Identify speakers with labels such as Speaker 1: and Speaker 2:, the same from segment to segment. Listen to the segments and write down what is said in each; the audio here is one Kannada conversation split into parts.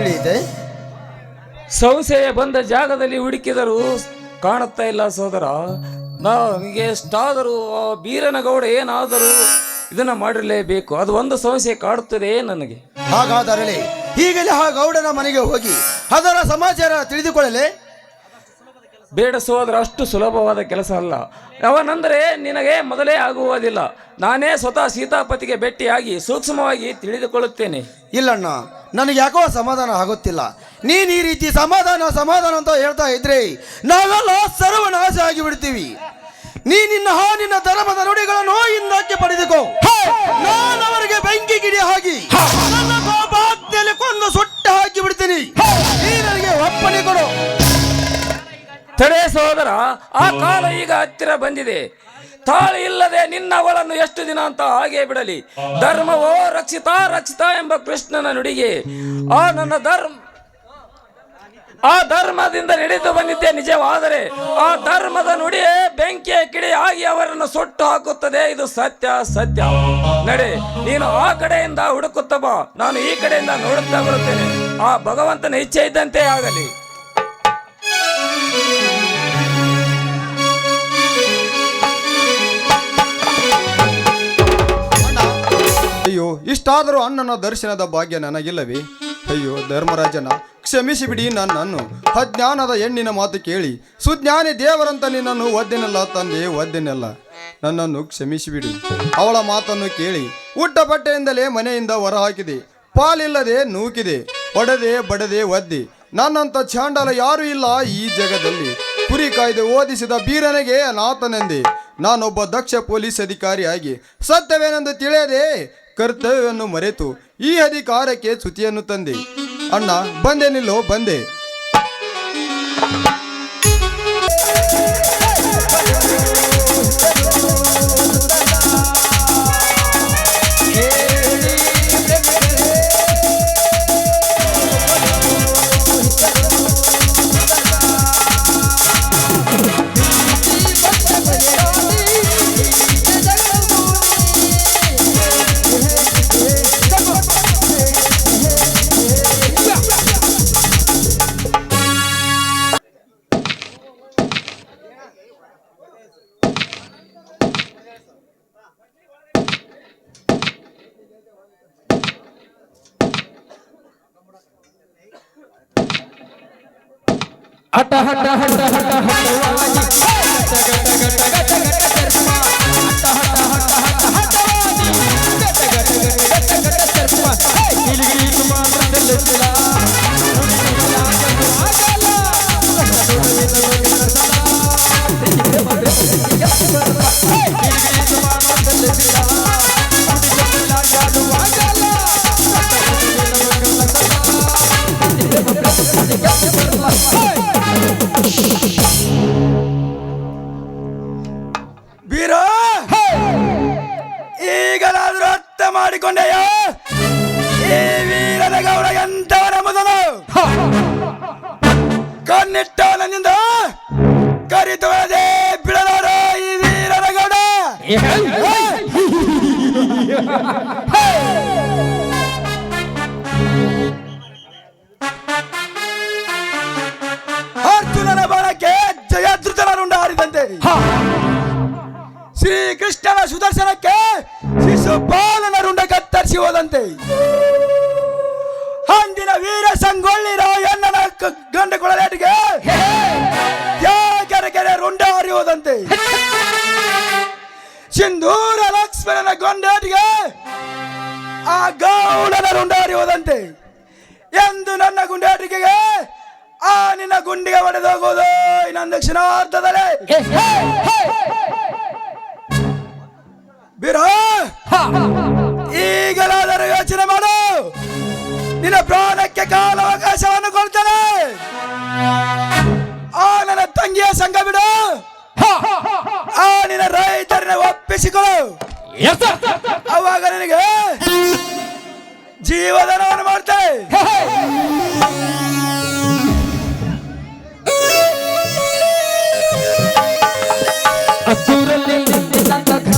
Speaker 1: ತಿಳಿಯುತ್ತೆ?
Speaker 2: ಸಂಶಯ ಬಂದ ಜಾಗದಲ್ಲಿ ಹುಡುಕಿದರೂ ಕಾಣುತ್ತಾ ಇಲ್ಲ ಸೋದರ. ನಮಗೆ ಎಷ್ಟಾದರೂ ಆ ಬೀರನಗೌಡ ಏನಾದರೂ ಇದನ್ನ ಮಾಡಿರಲೇಬೇಕು. ಅದು ಒಂದು ಸಮಸ್ಯೆ ಕಾಡುತ್ತದೆ ನನಗೆ.
Speaker 1: ಹಾಗಾದರೆ ಈಗಲೇ ಆ ಗೌಡನ ಮನೆಗೆ ಹೋಗಿ ಅದರ ಸಮಾಚಾರ ತಿಳಿದುಕೊಳ್ಳಲೆ
Speaker 2: ಬೇಡ ಸೋದರ ಅಷ್ಟು ಸುಲಭವಾದ ಕೆಲಸ ಅಲ್ಲ. ಅವನಂದರೆ ನಿನಗೆ ಮೊದಲೇ ಆಗುವುದಿಲ್ಲ. ನಾನೇ ಸ್ವತಃ ಸೀತಾಪತಿಗೆ ಭೇಟಿಯಾಗಿ ಸೂಕ್ಷ್ಮವಾಗಿ ತಿಳಿದುಕೊಳ್ಳುತ್ತೇನೆ.
Speaker 1: ಇಲ್ಲಣ್ಣ, ನನಗೆ ಯಾಕೋ ಸಮಾಧಾನ ಆಗುತ್ತಿಲ್ಲ. ನೀನು ಈ ರೀತಿ ಸಮಾಧಾನ ಸಮಾಧಾನ ಅಂತ ಹೇಳ್ತಾ ಇದ್ರೆ ನಾವೆಲ್ಲ ಸರ್ವನಾಶ ಆಗಿ ಬಿಡ್ತೀವಿ ನೀ ನಿನ್ನ ಹಾ ನಿನ್ನ ಧರ್ಮದ ನುಡಿಗಳನ್ನು ಹಿಂದಕ್ಕೆ ಪಡೆದುಕೋ. ನಾನು ಅವರಿಗೆ ಬೆಂಕಿ ಗಿಡಿ ಹಾಕಿ ನನ್ನ ಕೊಂದು ಸುಟ್ಟ ಹಾಕಿ ಬಿಡ್ತೀನಿ. ನೀ ನನಗೆ ಒಪ್ಪಣೆ ಕೊಡು.
Speaker 2: ತಡೆ ಸಹೋದರ ಆ ಕಾಲ ಈಗ ಹತ್ತಿರ ಬಂದಿದೆ. ತಾಳಿ ಇಲ್ಲದೆ ನಿನ್ನವಳನ್ನು ಎಷ್ಟು ದಿನ ಅಂತ ಹಾಗೆ ಬಿಡಲಿ. ಧರ್ಮವೋ ರಕ್ಷಿತ ರಕ್ಷಿತ ಎಂಬ ಕೃಷ್ಣನ ನುಡಿಗೆ. ಆ ನನ್ನ ಧರ್ಮ ಆ ಧರ್ಮದಿಂದ ನಡೆದು ಬಂದಿದ್ದೆ ನಿಜವಾದರೆ ಆ ಧರ್ಮದ ನುಡಿಯೇ ಬೆಂಕಿಯ ಕಿಡಿ ಆಗಿ ಅವರನ್ನು ಸುಟ್ಟು ಹಾಕುತ್ತದೆ. ಇದು ಸತ್ಯ ಸತ್ಯ. ನಡೆ ನೀನು ಆ ಕಡೆಯಿಂದ ಹುಡುಕುತ್ತ ಬಾ. ನಾನು ಈ ಕಡೆಯಿಂದ ನೋಡುತ್ತಾ ಬರುತ್ತೇನೆ. ಆ ಭಗವಂತನ ಇಚ್ಛೆ ಇದ್ದಂತೆ ಆಗಲಿ.
Speaker 3: ಇಷ್ಟಾದರೂ ಅಣ್ಣನ ದರ್ಶನದ ಭಾಗ್ಯ ನನಗಿಲ್ಲವೇ? ಅಯ್ಯೋ, ಧರ್ಮರಾಜನ ಕ್ಷಮಿಸಿ ಬಿಡಿ ನನ್ನನ್ನು. ಅಜ್ಞಾನದ ಹೆಣ್ಣಿನ ಮಾತು ಕೇಳಿ, ಸುಜ್ಞಾನಿ ದೇವರಂತ ನಿನ್ನನ್ನು ಒದ್ದಿನಲ್ಲ ತಂದೆ, ಒದ್ದಿನಲ್ಲ. ನನ್ನನ್ನು ಕ್ಷಮಿಸಿಬಿಡಿ. ಅವಳ ಮಾತನ್ನು ಕೇಳಿ, ಉಟ್ಟ ಬಟ್ಟೆಯಿಂದಲೇ ಮನೆಯಿಂದ ಹೊರ ಹಾಕಿದೆ ಪಾಲಿಲ್ಲದೆ ನೂಕಿದೆ. ಒಡದೆ ಬಡದೆ ಒದ್ದೆ. ನನ್ನಂತ ಚಾಂಡಲ ಯಾರೂ ಇಲ್ಲ ಈ ಜಗದಲ್ಲಿ. ಕುರಿ ಕಾಯ್ದೆ ಓದಿಸಿದ ಬೀರನಿಗೆ ಅನಾಥನೆಂದೆ ನಾನೊಬ್ಬ ದಕ್ಷ ಪೊಲೀಸ್ ಅಧಿಕಾರಿಯಾಗಿ. ಸತ್ಯವೇನೆಂದು ತಿಳಿಯದೆ ಕರ್ತವ್ಯವನ್ನು ಮರೆತು ಈ ಅಧಿಕಾರಕ್ಕೆ ಚ್ಯುತಿಯನ್ನು ತಂದೆ. ಅಣ್ಣ ಬಂದೆ ನಿಲ್ಲೋ ಬಂದೆ.
Speaker 2: हटा हटा
Speaker 1: हटा हटा हटा ಮಾಡಿಕೊಂಡೆಯ? ಈ ವೀರನ ಗೌಡ ಎಂತವನ ಮೊದಲು ಕಣ್ಣಿಟ್ಟವನಿಂದ ಕರಿತೋದೆ ಬಿಡಲಾರ ಈ ವೀರನ ಗೌಡ? ಅರ್ಜುನನ ಬಲಕ್ಕೆ ಜಯದೃತನರುಂಡ ಹಾರಿದಂತೆ. ಶ್ರೀಕೃಷ್ಣನ ಸುದರ್ಶನಕ್ಕೆ ಶಿಶುಪಾಲನ ರುಂಡ ಕತ್ತರಿಸಿ ಹೋದಂತೆ. ಅಂದಿನ ವೀರ ಸಂಗೊಳ್ಳಿ ರಾಯಣ್ಣನ ಗಂಡ ಕೊಳಲೇಟಿಗೆ ಕೆರೆ ಕೆರೆ ರುಂಡ ಹಾರಿ ಸಿಂಧೂರ ಲಕ್ಷ್ಮಣನ ಗೊಂಡೇಟಿಗೆ ಆ ಗೌಡನ ರುಂಡ ಹಾರಿ ಹೋದಂತೆ. ಎಂದು ನನ್ನ ಗುಂಡೇಟಿಗೆಗೆ ಆ ನಿನ್ನ ಗುಂಡಿಗೆ ಹೊಡೆದೋಗೋದು ಇನ್ನೊಂದು ಕ್ಷಣಾರ್ಧದಲ್ಲೇ ಬೀರ! ಈಗಲಾದರೂ ಯೋಚನೆ ಮಾಡು. ನಿನ್ನ ಪ್ರಾಣಕ್ಕೆ ಕಾಲಾವಕಾಶವನ್ನು ಕೊಡ್ತಾನೆ. ಆ ನನ್ನ ತಂಗಿಯ ಸಂಘ ಬಿಡು. ಆ ನಿನ್ನ ರೈತರನ್ನ ಒಪ್ಪಿಸಿಕೊಳ್ಳು ಅವಾಗ ನಿನಗೆ ಜೀವದಾನವನ್ನು ಮಾಡ್ತೇನೆ.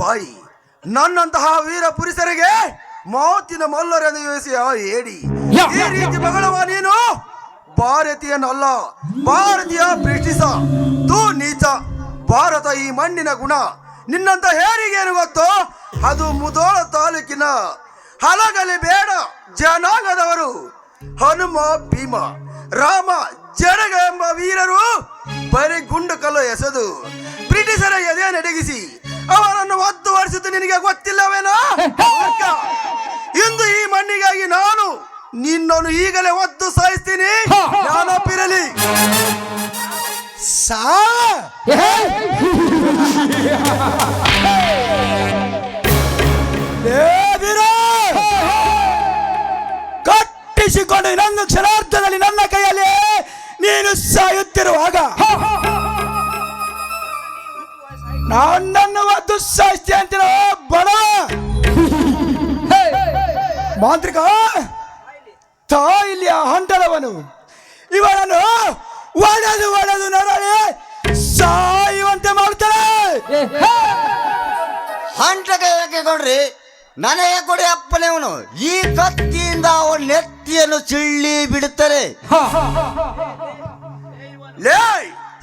Speaker 4: ಬಾಯಿ ನನ್ನಂತಹ ವೀರ ಪುರುಷರಿಗೆ ಮಾತಿನ ಮಲ್ಲರೆಂದು ಏಡಿ. ಈ ರೀತಿ ಮಗಳವ ನೀನು? ಭಾರತೀಯನಲ್ಲ ಭಾರತೀಯ ಬ್ರಿಟಿಷ ತೂ ನೀಚ ಭಾರತ ಈ ಮಣ್ಣಿನ ಗುಣ. ನಿನ್ನಂತ ಹೇರಿಗೇನು ಗೊತ್ತು? ಅದು ಮುದೋಳ ತಾಲೂಕಿನ ಹಲಗಲಿ ಬೇಡ ಜನಾಂಗದವರು ಹನುಮ ಭೀಮ ರಾಮ ಜಡಗ ಎಂಬ ವೀರರು ಬರೀ ಗುಂಡು ಕಲ್ಲು ಎಸೆದು ಬ್ರಿಟಿಷರ ಎದೆ ನಡಗಿಸಿ ಅವರನ್ನು ಒತ್ತು ವರ್ಷದ ನಿನಗೆ ಗೊತ್ತಿಲ್ಲವೇನೋ. ಇಂದು ಈ ಮಣ್ಣಿಗಾಗಿ ನಾನು ನಿನ್ನನ್ನು ಈಗಲೇ ಒತ್ತು ಸಾಯಿಸ್ತೀನಿ. ಜ್ಞಾನಪ್ಪಿರಲಿ ಸಾ! ಕಟ್ಟಿಸಿಕೊಂಡು ನನ್ನ ಕ್ಷಣಾರ್ಥದಲ್ಲಿ ನನ್ನ ಕೈಯಲ್ಲಿ ನೀನು ಸಾಯುತ್ತಿರುವಾಗ ನನ್ನನ್ನು ಒದ್ದು ಸಾಯಿಸ್ತಿ ಅಂತಿರೋ? ಬಡ! ಮಾಂತ್ರಿಕ! ತಾ ಇಲ್ಲಿ ಆ ಹೊಂಟದವನು ಇವನನ್ನು ಒಡೆದು ಒಡೆದು ನರಳಿ ಸಾಯುವಂತೆ ಮಾಡ್ತಾರೆ
Speaker 5: ಹಂಟಕ ಯಾಕೆ ಕೊಡ್ರಿ. ನನಗೆ ಕೊಡಿ ಅಪ್ಪನೇವನು? ಈ ಕತ್ತಿಯಿಂದ ಅವನ ನೆತ್ತಿಯನ್ನು ಚಿಳ್ಳಿ ಬಿಡುತ್ತಾರೆ
Speaker 4: ಲೇ!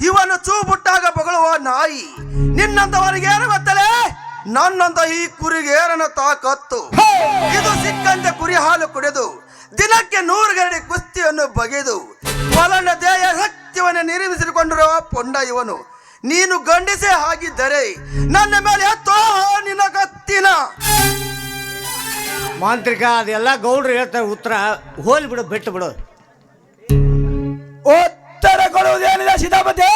Speaker 4: ಇವನು ಚೂ ಬುಟ್ಟಾಗ ಬಗಳುವ ನಾಯಿ. ನಿನ್ನಂತವರಿಗೆ ಏನು ಗೊತ್ತಲೆ? ನನ್ನಂತ ಈ ಕುರಿಗೇರನ ತಾಕತ್ತು? ಇದು ಸಿಕ್ಕಂತೆ ಕುರಿ ಹಾಲು ಕುಡಿದು, ದಿನಕ್ಕೆ ನೂರು ಗರಡಿ ಕುಸ್ತಿಯನ್ನು ಬಗೆದು ಫಲನ ದೇಹ ಸತ್ಯವನ್ನು ನಿರ್ಮಿಸಿಕೊಂಡಿರುವ ಪೊಂಡ ಇವನು. ನೀನು ಗಂಡಿಸೇ ಆಗಿದ್ದರೆ ನನ್ನ ಮೇಲೆ ಎತ್ತೋ ನಿನ್ನ ಕತ್ತಿನ.
Speaker 5: ಮಾಂತ್ರಿಕ, ಅದೆಲ್ಲ ಗೌಡ್ರು ಹೇಳ್ತಾರೆ ಉತ್ತರ. ಹೋಲಿ ಬಿಡು, ಬಿಟ್ಟು ಬಿಡು.
Speaker 4: ಉತ್ತರ ಕೊಡುವುದೇನಿದೆ ಸೀತಾಪತಿ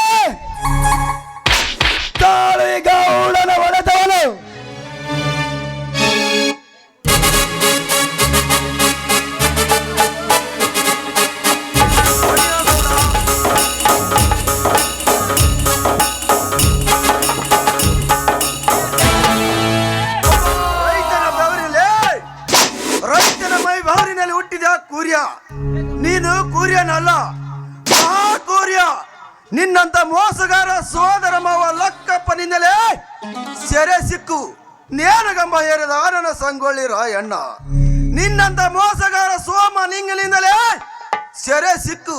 Speaker 4: ತಾಳು ಈಗ ಉಡನ ಒಡೆದವನು ರೈತನ ಮೈ ಹುಟ್ಟಿದ ಕೂರ್ಯ. ನೀನು ಕೂರ್ಯನಲ್ಲ. ಆ ಕೂರ್ಯ ನಿನ್ನಂತ ಮೋಸಗಾರ ಸೋದರ ಮಾವ ಲಕ್ಕಪ್ಪನಿಂದಲೇ ಸೆರೆ ಸಿಕ್ಕು. ನೇನಗಂಬ ಏರದ ಆರನ ಸಂಗೊಳ್ಳಿ ರಾಯಣ್ಣ. ನಿನ್ನಂತ ಮೋಸಗಾರ ಸೋಮ ನಿಂಗಲಿಂದಲೇ ಸೆರೆ ಸಿಕ್ಕು.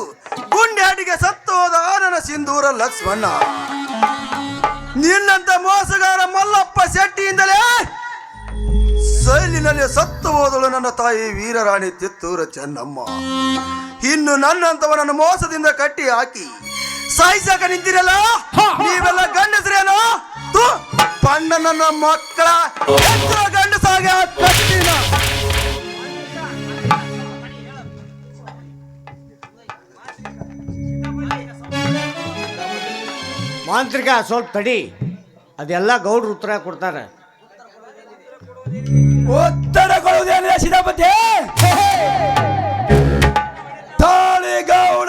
Speaker 4: ಗುಂಡಾಡಿಗೆ ಸತ್ತು ಹೋದ ಆನನ ಸಿಂಧೂರ ಲಕ್ಷ್ಮಣ್ಣ. ನಿನ್ನಂತ ಮೋಸಗಾರ ಮಲ್ಲಪ್ಪ ಶೆಟ್ಟಿಯಿಂದಲೇ ಸೈಲಿನಲ್ಲಿ ಸತ್ತು ಹೋದಳು ನನ್ನ ತಾಯಿ ವೀರರಾಣಿ ತಿತ್ತೂರ ಚೆನ್ನಮ್ಮ. ಇನ್ನು ನನ್ನಂತವ ನನ್ನ ಮೋಸದಿಂದ ಕಟ್ಟಿ ಹಾಕಿ ಸಾಯಿಸಾಕ ನಿಂತಿರಲ್ಲ? ನೀವೆಲ್ಲ ಗಂಡಸ್ರೇನು? ಪಣ್ಣ ನನ್ನ ಮಕ್ಕಳ ಗಂಡಸಾಗ
Speaker 6: ಮಾಂತ್ರಿಕ ಸ್ವಲ್ಪ ತಡಿ. ಅದೆಲ್ಲ ಗೌಡ್ರು ಉತ್ತರ ಕೊಡ್ತಾರೆ.
Speaker 4: ಉತ್ತರ ಕೊಡುವುದೇನಿದೆ ಸಿದ್ಧಾಪತಿ ತಾಳಿಗೌಡನ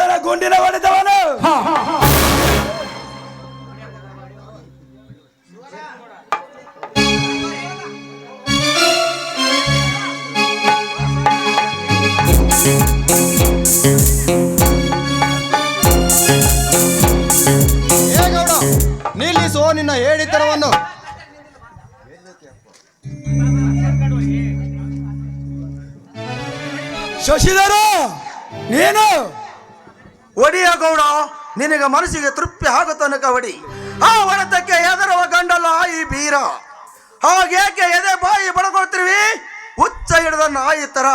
Speaker 4: ನಿನಗೆ ಮನಸ್ಸಿಗೆ ತೃಪ್ತಿ ಆಗೋ ತನಕ ಹೊಡಿ. ಆ ಹೊಡೆತಕ್ಕೆ ಎದರವ ಗಂಡಲ್ಲ ಈ ಬೀರ. ಹಾಗೇಕೆ ಎದೆ ಬಾಯಿ ಬಡ್ಕೊಳ್ತಿರ್ವಿ? ಹುಚ್ಚ ಹಿಡಿದ ನಾಯಿ ತರ.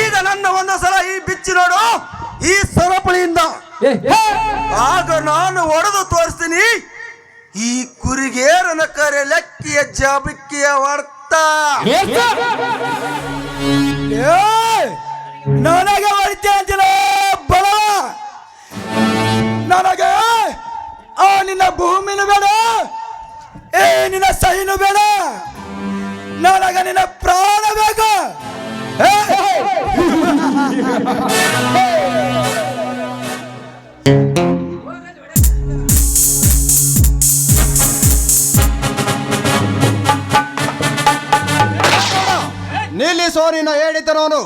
Speaker 4: ಈಗ ನನ್ನ ಒಂದು ಸಲ ಈ ಬಿಚ್ಚಿ ನೋಡು. ಈ ಸರಪಳಿಯಿಂದ. ಆಗ ನಾನು ಒಡೆದು ತೋರಿಸ್ತೀನಿ. ಈ ಕುರಿಗೇರನ ಕರೆ ಲೆಕ್ಕಿಯ ಜಾಬಿಕ್ಕಿಯ ವರ್ತ! ನನಗೆ ಹೊಡಿತೇ ಅಂತಿಲ್ಲ ನನಗೆ, ಆ ನಿನ್ನ ಭೂಮಿನೂ ಬೇಡ, ಏ ನಿನ್ನ ಸಹಿನು ಬೇಡ, ನನಗೆ ನಿನ್ನ ಪ್ರಾಣ ಬೇಕು ಏ!
Speaker 3: ಸೋರಿನ ನಿನ್ನ ಹೇಳಿತನವನು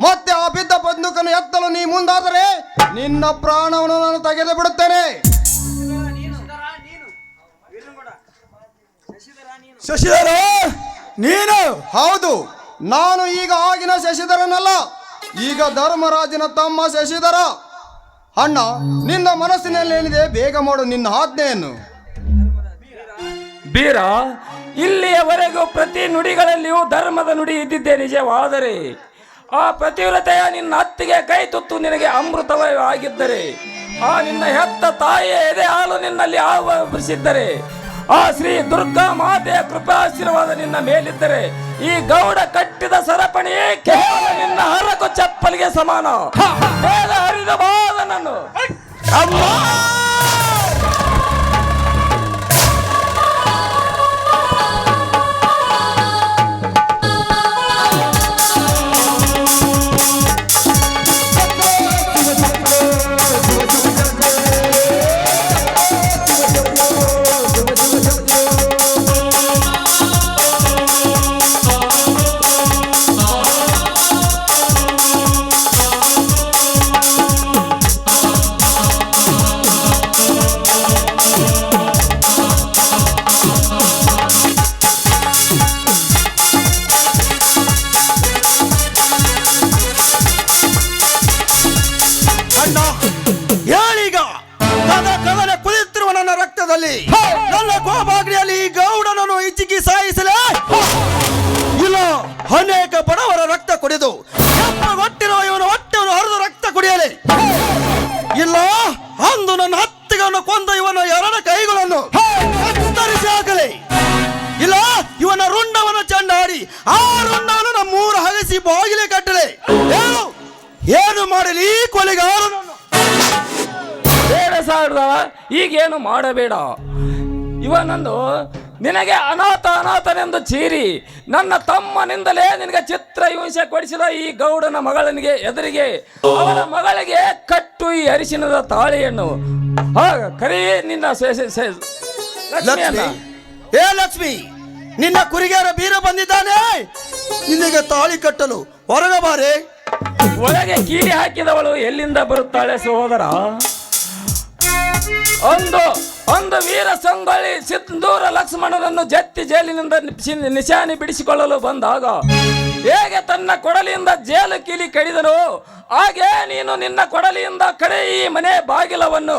Speaker 3: ಮತ್ತೆ ಆ ಬಿದ್ದ ಬಂದೂಕನ್ನು ಎತ್ತಲು ನೀ ಮುಂದಾದರೆ ನಿನ್ನ ಪ್ರಾಣವನ್ನು ನಾನು ತೆಗೆದು ಬಿಡುತ್ತೇನೆ.
Speaker 4: ಶಶಿಧರ ನೀನು?
Speaker 3: ಹೌದು ನಾನು ಈಗ ಆಗಿನ ಶಶಿಧರನಲ್ಲ. ಈಗ ಧರ್ಮರಾಜನ ತಮ್ಮ ಶಶಿಧರ. ಅಣ್ಣ ನಿನ್ನ ಮನಸ್ಸಿನಲ್ಲಿ ಏನಿದೆ? ಬೇಗ ಮಾಡು ನಿನ್ನ ಆಜ್ಞೆಯನ್ನು.
Speaker 2: ಬೀರ ಇಲ್ಲಿಯವರೆಗೂ ಪ್ರತಿ ನುಡಿಗಳಲ್ಲಿಯೂ ಧರ್ಮದ ನುಡಿ ಇದ್ದಿದ್ದೇ ನಿಜವಾದರೆ ಆ ಪ್ರತಿಕೂಲತೆಯ ನಿನ್ನ ಹತ್ತಿಗೆ ಕೈ ತುತ್ತು ನಿನಗೆ ಅಮೃತವೇ ಆಗಿದ್ದರೆ ಆ ನಿನ್ನ ಹೆತ್ತ ತಾಯಿಯ ಎದೆ ಹಾಲು ನಿನ್ನಲ್ಲಿ ಆವರಿಸಿದ್ದರೆ ಆ ಶ್ರೀ ದುರ್ಗಾ ಮಾತೆಯ ಕೃಪಾಶೀರ್ವಾದ ನಿನ್ನ ಮೇಲಿದ್ದರೆ ಈ ಗೌಡ ಕಟ್ಟಿದ ಸರಪಣಿ ಕೇವಲ ನಿನ್ನ ಹರಕು ಚಪ್ಪಲಿಗೆ ಸಮಾನ. ಹರಿದ
Speaker 4: ನನ್ನ ನಾನು ಬಾಗಿಲೆ ಕಟ್ಟಲೆ. ಏನು? ಏನು ಮಾಡಲಿ ಈ ಕೊಲೆಗಾರನನ್ನು?
Speaker 2: ಬೇಡ ಸಾವಿರದ ಈಗೇನು ಮಾಡಬೇಡ. ಇವನನ್ನು ನಿನಗೆ ಅನಾಥ ಅನಾಥನೆಂದು ಚೀರಿ. ನನ್ನ ತಮ್ಮನಿಂದಲೇ ನಿನಗೆ ಚಿತ್ರ ಹಿಂಸೆ ಕೊಡಿಸಿದ ಈ ಗೌಡನ ಮಗಳನಿಗೆ ಎದುರಿಗೆ ಅವನ ಮಗಳಿಗೆ ಕಟ್ಟು ಈ ಅರಿಶಿನದ ತಾಳಿಯನ್ನು. ಆಗ ಕರಿ ನಿನ್ನ ಸೆ- ಸೆ- ಸೆ- ಲಕ್ಷ್ಮಿಯನ್ನ.
Speaker 4: ಲಕ್ಷ್ಮಿ? ಏ ಲಕ್ಷ್ಮಿ? ನಿನ್ನ ಕುರಿಗೇರ ಬೀರ ಬಂದಿದ್ದಾನೆ. ನಿನಗೆ ತಾಳಿ ಕಟ್ಟಲು ಹೊರಗ ಬಾರೆ.
Speaker 2: ಒಳಗೆ ಕೀಲಿ ಹಾಕಿದವಳು ಎಲ್ಲಿಂದ ಬರುತ್ತಾಳೆ ಸಹೋದರ? ಒಂದು ಒಂದು ವೀರ ಸಂಗೊಳ್ಳಿ ಸಿಂಧೂರ ಲಕ್ಷ್ಮಣರನ್ನು ಜತ್ತಿ ಜೈಲಿನಿಂದ ನಿಶಾನಿ ಬಿಡಿಸಿಕೊಳ್ಳಲು ಬಂದಾಗ ಹೇಗೆ ತನ್ನ ಕೊಡಲಿಯಿಂದ ಜೇಲು ಕೀಲಿ ಕಡಿದನು? ಹಾಗೆ ನೀನು ನಿನ್ನ ಕೊಡಲಿಯಿಂದ ಕಡೆ ಈ ಮನೆ ಬಾಗಿಲವನ್ನು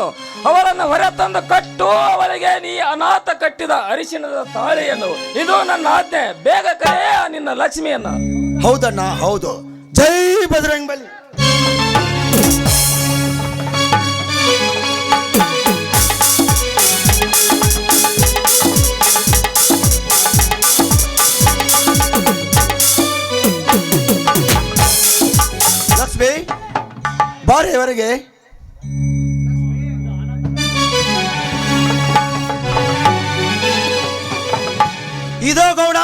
Speaker 2: ಹೊರ ತಂದು ಕಟ್ಟು, ಅವಳಿಗೆ ನೀ ಅನಾಥ ಕಟ್ಟಿದ ಅರಿಶಿಣದ ತಾಳೆಯನ್ನು. ಇದು ನನ್ನ ಆಜ್ಞೆ. ಬೇಗ ಕರೆಯ ನಿನ್ನ ಲಕ್ಷ್ಮಿಯನ್ನ.
Speaker 4: ಹೌದಣ್ಣ, ಹೌದು. ಜೈ ಬಜರಂಗ್ ಬಾರಿ ಅವರಿಗೆ.
Speaker 1: ಇದೋ ಗೌಡ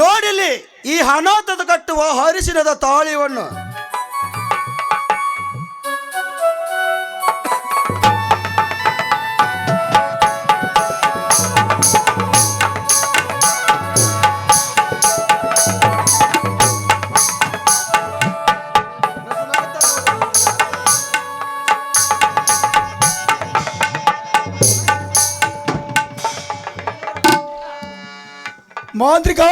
Speaker 1: ನೋಡಿಲಿ ಈ ಹಣ ಕಟ್ಟುವ ಹರಿಸಿನದ ತಾಳಿವನ್ನು. ಮಾಂತ್ರಿಕ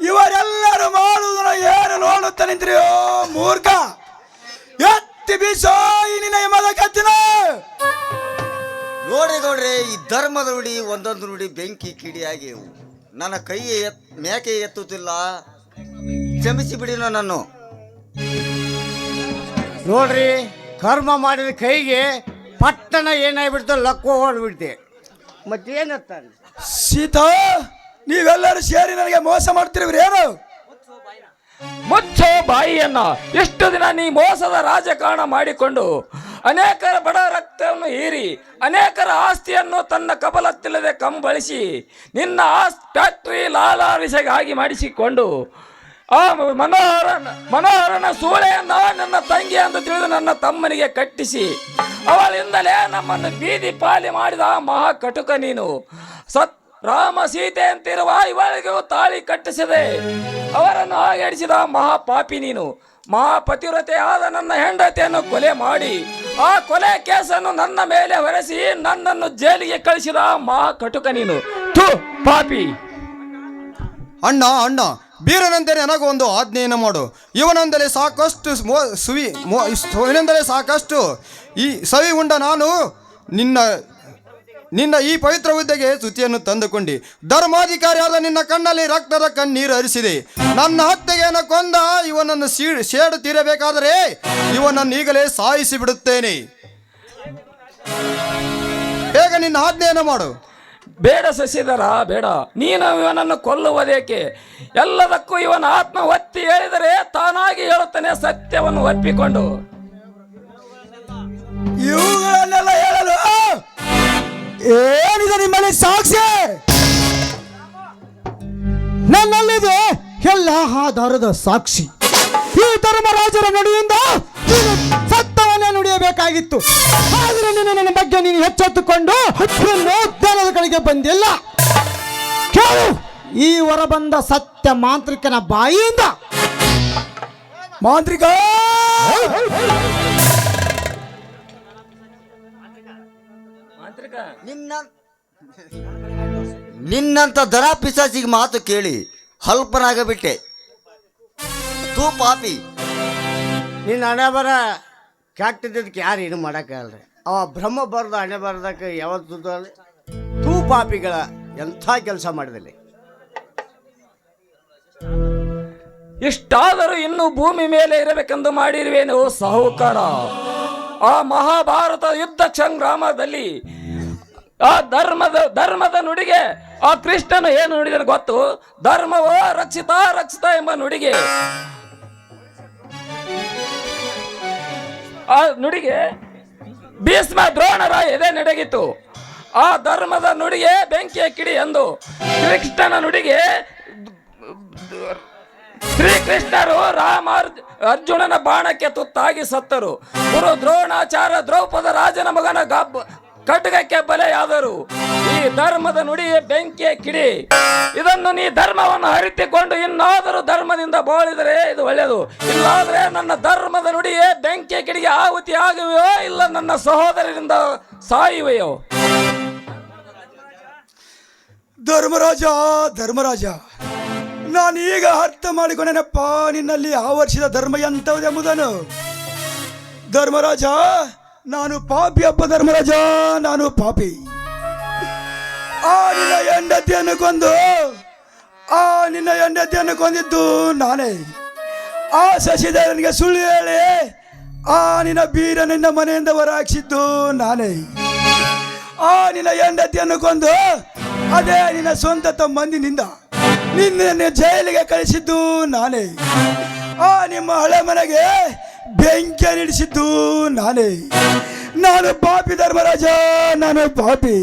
Speaker 1: ಇವರೆಲ್ಲರೂ ಮಾಡುವುದನ್ನ ಏನು ನೋಡುತ್ತ ನಿಂತ್ರಿಯೋ ಮೂರ್ಖ. ಎತ್ತಿ ಬೀಸೋ ನಿನ್ನ ಯಮದ ಕತ್ತಿನ.
Speaker 5: ನೋಡ್ರಿ ನೋಡ್ರಿ ಈ ಧರ್ಮದ ನುಡಿ ಒಂದೊಂದು ನುಡಿ ಬೆಂಕಿ ಕಿಡಿಯಾಗಿ ನನ್ನ ಕೈ ಎತ್ ಮೇಕೆ ಎತ್ತುತ್ತಿಲ್ಲ ಕ್ಷಮಿಸಿ ಬಿಡಿ ನನ್ನನ್ನು.
Speaker 6: ನೋಡ್ರಿ ಕರ್ಮ ಮಾಡಿದ ಕೈಗೆ ಪಟ್ಟಣ ಏನಾಗ್ಬಿಡ್ತು ಲಕ್ಕೋ ಹೊಡ್ಬಿಡ್ತೆ ಮತ್ತೇನತ್ತ
Speaker 1: ಸೀತಾ ನೀವೆಲ್ಲರೂ ಸೇರಿ ನನಗೆ ಮೋಸ ಮಾಡ್ತಿರ್ವ್ರಿ ಏನು
Speaker 2: ಮುಚ್ಚೋ ಬಾಯಿಯನ್ನ. ಎಷ್ಟು ದಿನ ನೀ ಮೋಸದ ರಾಜಕಾರಣ ಮಾಡಿಕೊಂಡು ಅನೇಕರ ಬಡ ರಕ್ತವನ್ನು ಹೀರಿ, ಅನೇಕರ ಆಸ್ತಿಯನ್ನು ತನ್ನ ಕಬಲತ್ತಿಲ್ಲದೆ ಕಂಬಳಿಸಿ, ನಿನ್ನ ಆಸ್, ಫ್ಯಾಕ್ಟ್ರಿ ಲಾಲಾರಿಸಗಾಗಿ ಮಾಡಿಸಿಕೊಂಡು ಆ ಮನೋಹರ, ಮನೋಹರನ ಸೂಳೆಯನ್ನ ನನ್ನ ತಂಗಿ ಅಂತ ತಿಳಿದು ನನ್ನ ತಮ್ಮನಿಗೆ ಕಟ್ಟಿಸಿ, ಅವಳಿಂದಲೇ ನಮ್ಮನ್ನು ಬೀದಿ ಪಾಲಿ ಮಾಡಿದ ಮಹಾ ಕಟುಕ ನೀನು. ಸತ್ ರಾಮ ಸೀತೆ ಅಂತಿರುವ ಇವಳಿಗೂ ತಾಳಿ ಕಟ್ಟಿಸಿದೆ ಅವರನ್ನು ಹಾಗೆಡಿಸಿದ ಮಹಾಪಾಪಿ ನೀನು. ಮಹಾಪತಿವ್ರತೆ ಆದ ನನ್ನ ಹೆಂಡತಿಯನ್ನು ಕೊಲೆ ಮಾಡಿ, ಆ ಕೊಲೆ ಕೇಸನ್ನು ನನ್ನ ಮೇಲೆ ಹೊರೆಸಿ ನನ್ನನ್ನು ಜೈಲಿಗೆ ಕಳಿಸಿದ ಮಹಾ ಕಟುಕ ನೀನು ಪಾಪಿ.
Speaker 3: ಅಣ್ಣ ಅಣ್ಣ ಬೀರನಂತೆ ನನಗೊಂದು ಆಜ್ಞೆಯನ್ನು ಮಾಡು. ಇವನೊಂದಲೇ ಸಾಕಷ್ಟು ಮೋ, ಸುವಿ, ಮೋ ಸಾಕಷ್ಟು ಈ ಸವಿ ಉಂಡ ನಾನು ನಿನ್ನ ನಿನ್ನ ಈ ಪವಿತ್ರ ಹುದ್ದೆಗೆ ಸ್ತುತಿಯನ್ನು ತಂದುಕೊಂಡಿ. ಧರ್ಮಾಧಿಕಾರಿಯಾದ ನಿನ್ನ ಕಣ್ಣಲ್ಲಿ ರಕ್ತದ ಕಣ್ಣೀರು ಹರಿಸಿದೆ. ನನ್ನ ಹತ್ಯೆಗೆಯನ್ನು ಕೊಂದ ಇವನನ್ನು ಸೀಡ್ ಸೇಡು ತೀರಬೇಕಾದರೆ ಇವನನ್ನು ಈಗಲೇ ಸಾಯಿಸಿ ಬಿಡುತ್ತೇನೆ. ಬೇಗ ನಿನ್ನ ಆಜ್ಞೆಯನ್ನು ಮಾಡು.
Speaker 2: ಬೇಡ ಸಸಿದರ ಬೇಡ. ನೀನು ಇವನನ್ನು ಕೊಲ್ಲುವುದೇಕೆ? ಎಲ್ಲದಕ್ಕೂ ಇವನ ಆತ್ಮ ಒತ್ತಿ ಹೇಳಿದರೆ ತಾನಾಗಿ ಹೇಳುತ್ತಾನೆ ಸತ್ಯವನ್ನು ಒಪ್ಪಿಕೊಂಡು.
Speaker 1: ಇವುಗಳನ್ನೆಲ್ಲ ಹೇಳಲು ಏನಿದೆ ನಿಮ್ಮಲ್ಲಿ ಸಾಕ್ಷಿ?
Speaker 7: ನನ್ನಲ್ಲಿದೆ ಎಲ್ಲ ಆಧಾರದ ಸಾಕ್ಷಿ. ಈ ಧರ್ಮರಾಜರ ನುಡಿಯಿಂದ ನೀನು ಸತ್ಯವನ್ನೇ ನುಡಿಯಬೇಕಾಗಿತ್ತು. ಆದರೆ ನೀನು ನನ್ನ ಬಗ್ಗೆ ನೀನು ಎಚ್ಚೆತ್ತುಕೊಂಡು ನೋದ್ದಾನದ ಕಡೆಗೆ ಬಂದಿಲ್ಲ. ಕೇಳು, ಈ ಹೊರಬಂದ ಸತ್ಯ ಮಾಂತ್ರಿಕನ ಬಾಯಿಯಿಂದ.
Speaker 1: ಮಾಂತ್ರಿಕ!
Speaker 5: ನಿನ್ನ ನಿನ್ನಂತ ದರ ಪಿಸಾಸಿಗೆ ಮಾತು ಕೇಳಿ ಹಲ್ಪನಾಗಬಿಟ್ಟೆ. ತೂ ಪಾಪಿ.
Speaker 6: ನಿನ್ನ ಹಣೆ ಬರ ಕೆಟ್ಟಿದ್ದಕ್ಕೆ ಯಾರು ಏನು ಮಾಡೋಕ್ಕಾಗಲ್ರಿ? ಅವ ಬ್ರಹ್ಮ ಬರ್ದ ಹಣೆ ಬರ್ದಕ್ಕೆ ಯಾವತ್ತು ತೂ ಪಾಪಿಗಳ ಎಂಥ ಕೆಲಸ ಮಾಡಿದಲ್ಲಿ
Speaker 2: ಇಷ್ಟಾದರೂ ಇನ್ನು ಭೂಮಿ ಮೇಲೆ ಇರಬೇಕೆಂದು ಮಾಡಿರುವೇನು ಸಾಹುಕಾರ. ಆ ಮಹಾಭಾರತ ಯುದ್ಧ ಸಂಗ್ರಾಮದಲ್ಲಿ ಆ ಧರ್ಮದ ಧರ್ಮದ ನುಡಿಗೆ ಆ ಕೃಷ್ಣನು ಏನು ನುಡಿದರೆ ಗೊತ್ತು? ಧರ್ಮವೋ ರಕ್ಷಿತ ರಕ್ಷಿತ ಎಂಬ ನುಡಿಗೆ. ಆ ನುಡಿಗೆ ಭೀಷ್ಮ ದ್ರೋಣರ ಎದೆ ನಡೆಗಿತ್ತು. ಆ ಧರ್ಮದ ನುಡಿಗೆ ಬೆಂಕಿಯ ಕಿಡಿ ಎಂದು ಕೃಷ್ಣನ ನುಡಿಗೆ ಶ್ರೀಕೃಷ್ಣರು ರಾಮ ಅರ್ಜುನನ ಬಾಣಕ್ಕೆ ತುತ್ತಾಗಿ ಸತ್ತರು. ಗುರು ದ್ರೋಣಾಚಾರ ದ್ರೌಪದ ರಾಜನ ಮಗನ ಗಬ್ಬ ಕಟಕಕ್ಕೆ ಬಲೆಯಾದರು. ಈ ಧರ್ಮದ ನುಡಿಯೇ ಬೆಂಕಿಯ ಕಿಡಿ. ಇದನ್ನು ನೀ ಧರ್ಮವನ್ನು ಅರಿತುಕೊಂಡು ಇನ್ನಾದರೂ ಧರ್ಮದಿಂದ ಬಾಳಿದರೆ ಇದು ಒಳ್ಳೆಯದು. ಇಲ್ಲಾದ್ರೆ ನನ್ನ ಧರ್ಮದ ನುಡಿಯೇ ಬೆಂಕಿಯ ಕಿಡಿಗೆ ಆಹುತಿ ಆಗುವೆಯೋ ಇಲ್ಲ ನನ್ನ ಸಹೋದರರಿಂದ ಸಾಯುವೆಯೋ?
Speaker 1: ಧರ್ಮರಾಜ ಧರ್ಮರಾಜ, ನಾನೀಗ ಅರ್ಥ ಮಾಡಿಕೊಂಡೇನಪ್ಪ ನಿನ್ನಲ್ಲಿ ಆವರಿಸಿದ ಧರ್ಮ ಎಂಥವುದೆಂಬುದನ್ನು ಧರ್ಮರಾಜ ನಾನು ಪಾಪಿ ಅಪ್ಪ ಧರ್ಮರಾಜ, ನಾನು ಪಾಪಿ. ಆ ನಿನ್ನ ಹೆಂಡತಿಯನ್ನು ಕೊಂದು, ಆ ನಿನ್ನ ಹೆಂಡತಿಯನ್ನು ಕೊಂದಿದ್ದು ನಾನೇ. ಆ ಶಶಿಧರನಿಗೆ ಸುಳ್ಳು ಹೇಳಿ, ಆ ನಿನ್ನ ಬೀರ ನಿನ್ನ ಮನೆಯಿಂದ ಹೊರಹಾಕ್ಸಿದ್ದು ನಾನೇ. ಆ ನಿನ್ನ ಹೆಂಡತಿಯನ್ನು ಕೊಂದು, ಅದೇ ನಿನ್ನ ಸ್ವಂತ ತಮ್ಮಂದಿನಿಂದ ನಿನ್ನ ಜೈಲಿಗೆ ಕಳಿಸಿದ್ದು ನಾನೇ. ಆ ನಿಮ್ಮ ಹಳೆ ಮನೆಗೆ ಬೆಂಕಿ ನಿಡಿಸಿದ್ದು ನಾನೇ. ನಾನು ಪಾಪಿ ಧರ್ಮರಾಜ, ನಾನು ಪಾಪಿ.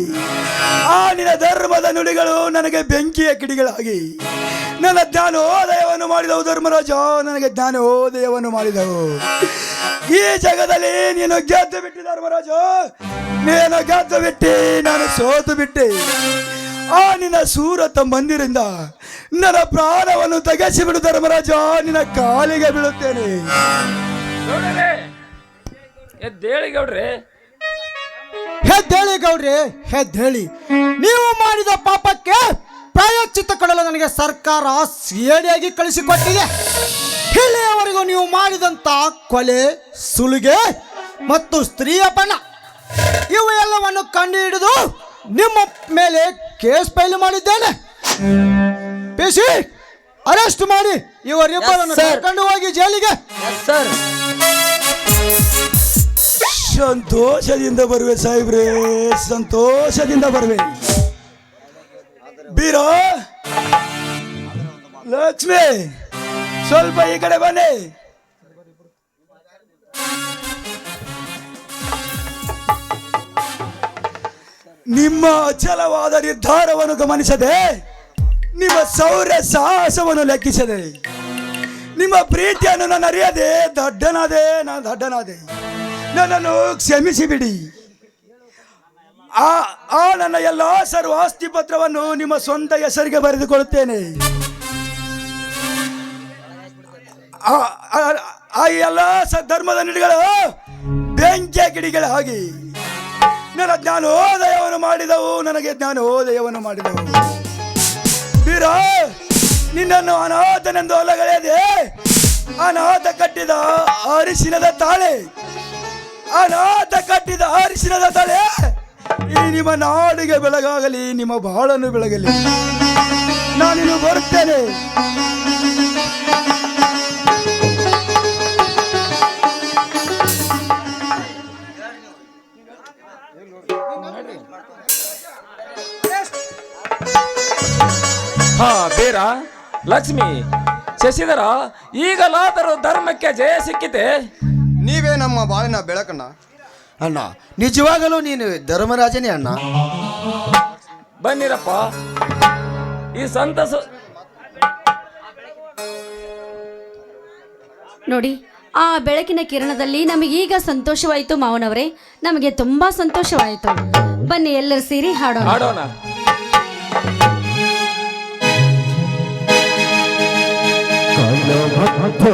Speaker 1: ಆ ನಿನ್ನ ಧರ್ಮದ ನುಡಿಗಳು ನನಗೆ ಬೆಂಕಿಯ ಕಿಡಿಗಳಾಗಿ. ನನ್ನ ಜ್ಞಾನೋದಯವನ್ನು ಮಾಡಿದವು ಧರ್ಮರಾಜ, ನನಗೆ ಜ್ಞಾನೋದಯವನ್ನು ಮಾಡಿದವು. ಈ ಜಗದಲ್ಲಿ ನೀನು ಗೆದ್ದು ಬಿಟ್ಟಿ ಧರ್ಮರಾಜ. ನೀನು ಗೆದ್ದು ಬಿಟ್ಟಿ, ನಾನು ಸೋತು ಬಿಟ್ಟೆ. ಆ ನಿನ್ನ ಸೂರತ ಮಂದಿರಿಂದ ನನ್ನ ಪ್ರಾಣವನ್ನು ತೆಗೆಸಿ ಬಿಡು ಧರ್ಮರಾಜ, ನಿನ್ನ ಕಾಲಿಗೆ ಬೀಳುತ್ತೇನೆ.
Speaker 2: ಎದ್ದೇಳಿ ಗೌಡ್ರೆ
Speaker 8: ಹೆದ್ದೇಳಿ ಗೌಡ್ರಿ ಹೆದ್ದೇಳಿ ನೀವು ಮಾಡಿದ ಪಾಪಕ್ಕೆ ಪ್ರಾಯಶ್ಚಿತ್ತ ಕೊಡಲು ನನಗೆ ಸರ್ಕಾರ ಸೇಡಿಯಾಗಿ ಕಳಿಸಿಕೊಟ್ಟಿದೆ. ಇಲ್ಲಿಯವರೆಗೂ ನೀವು ಮಾಡಿದಂತ ಕೊಲೆ ಸುಲಿಗೆ ಮತ್ತು ಸ್ತ್ರೀಯ ಬಣ್ಣ ಇವು ಎಲ್ಲವನ್ನು ಕಂಡು ಹಿಡಿದು ನಿಮ್ಮ ಮೇಲೆ ಕೇಸ್ ಫೈಲ್ ಮಾಡಿದ್ದೇನೆ. ಪೇಶಿ ಅರೆಸ್ಟ್ ಮಾಡಿ ಇವರಿಬ್ಬರನ್ನು. ಕರ್ಕೊಂಡು ಹೋಗಿ ಜೈಲಿಗೆ.
Speaker 9: ಸರ್
Speaker 1: ಸಂತೋಷದಿಂದ ಬರುವೆ ಸಾಹೇಬ್ರೆ, ಸಂತೋಷದಿಂದ ಬರುವೆ. ಬೀರ, ಲಕ್ಷ್ಮಿ, ಸ್ವಲ್ಪ ಈ ಕಡೆ ಬನ್ನಿ. ನಿಮ್ಮ ಅಚಲವಾದ ನಿರ್ಧಾರವನ್ನು ಗಮನಿಸದೆ, ನಿಮ್ಮ ಸೌರ್ಯ ಸಾಹಸವನ್ನು ಲೆಕ್ಕಿಸದೆ, ನಿಮ್ಮ ಪ್ರೀತಿಯನ್ನು ನಾನು ಅರಿಯದೆ, ದಡ್ಡನಾದೆ, ನಾನು ದಡ್ಡನಾದೆ. ನನ್ನನ್ನು ಕ್ಷಮಿಸಿ ಬಿಡಿ. ಆ ಆ ನನ್ನ ಎಲ್ಲ ಸರ್ವ ಆಸ್ತಿ ಪತ್ರವನ್ನು ನಿಮ್ಮ ಸ್ವಂತ ಹೆಸರಿಗೆ ಬರೆದುಕೊಳ್ಳುತ್ತೇನೆ. ಆ- ಎಲ್ಲ ಧರ್ಮದ ನಿಡಿಗಳು ಬೆಂಕಿಯ ಕಿಡಿಗಳ ಹಾಗೆ. ನನ್ನ ಜ್ಞಾನೋದಯವನ್ನು ಮಾಡಿದವು, ನನಗೆ ಜ್ಞಾನೋದಯವನ್ನು ಮಾಡಿದವು. ವೀರ, ನಿನ್ನನ್ನು ಅನಾಥನೆಂದು ಅಲಗಳೆಯದೆ ಅನಾಥ ಕಟ್ಟಿದ ಅರಿಶಿನದ ತಾಳೆ. ಅನಾಥ ಕಟ್ಟಿದ ಅರಿಶಿನದ ತಲೆ. ಈ ನಿಮ್ಮ ನಾಡಿಗೆ ಬೆಳಗಾಗಲಿ, ನಿಮ್ಮ ಬಾಳನ್ನು ಬೆಳಗಲಿ. ನಾನಿನ್ನು ಬರುತ್ತೇನೆ.
Speaker 2: ಹಾ, ಬೇರ, ಲಕ್ಷ್ಮಿ, ಶಶಿಧರ, ಈಗಲಾದರೂ ಧರ್ಮಕ್ಕೆ ಜಯ ಸಿಕ್ಕಿತೆ.
Speaker 3: ನೀವೇ ನಮ್ಮ ಬಾಳಿನ ಬೆಳಕಣ್ಣ.
Speaker 1: ಅಣ್ಣ ನಿಜವಾಗಲೂ ನೀನು ಧರ್ಮರಾಜನೇ ಅಣ್ಣ?
Speaker 2: ಬನ್ನಿರಪ್ಪ. ಈ ಸಂತಸ
Speaker 10: ನೋಡಿ ಆ ಬೆಳಕಿನ ಕಿರಣದಲ್ಲಿ ನಮಗೀಗ ಸಂತೋಷವಾಯಿತು ಮಾವನವರೇ. ನಮಗೆ ತುಂಬಾ ಸಂತೋಷವಾಯಿತು. ಬನ್ನಿ ಎಲ್ಲರೂ ಸೇರಿ ಹಾಡೋಣ.
Speaker 7: ಭಕ್ತೋ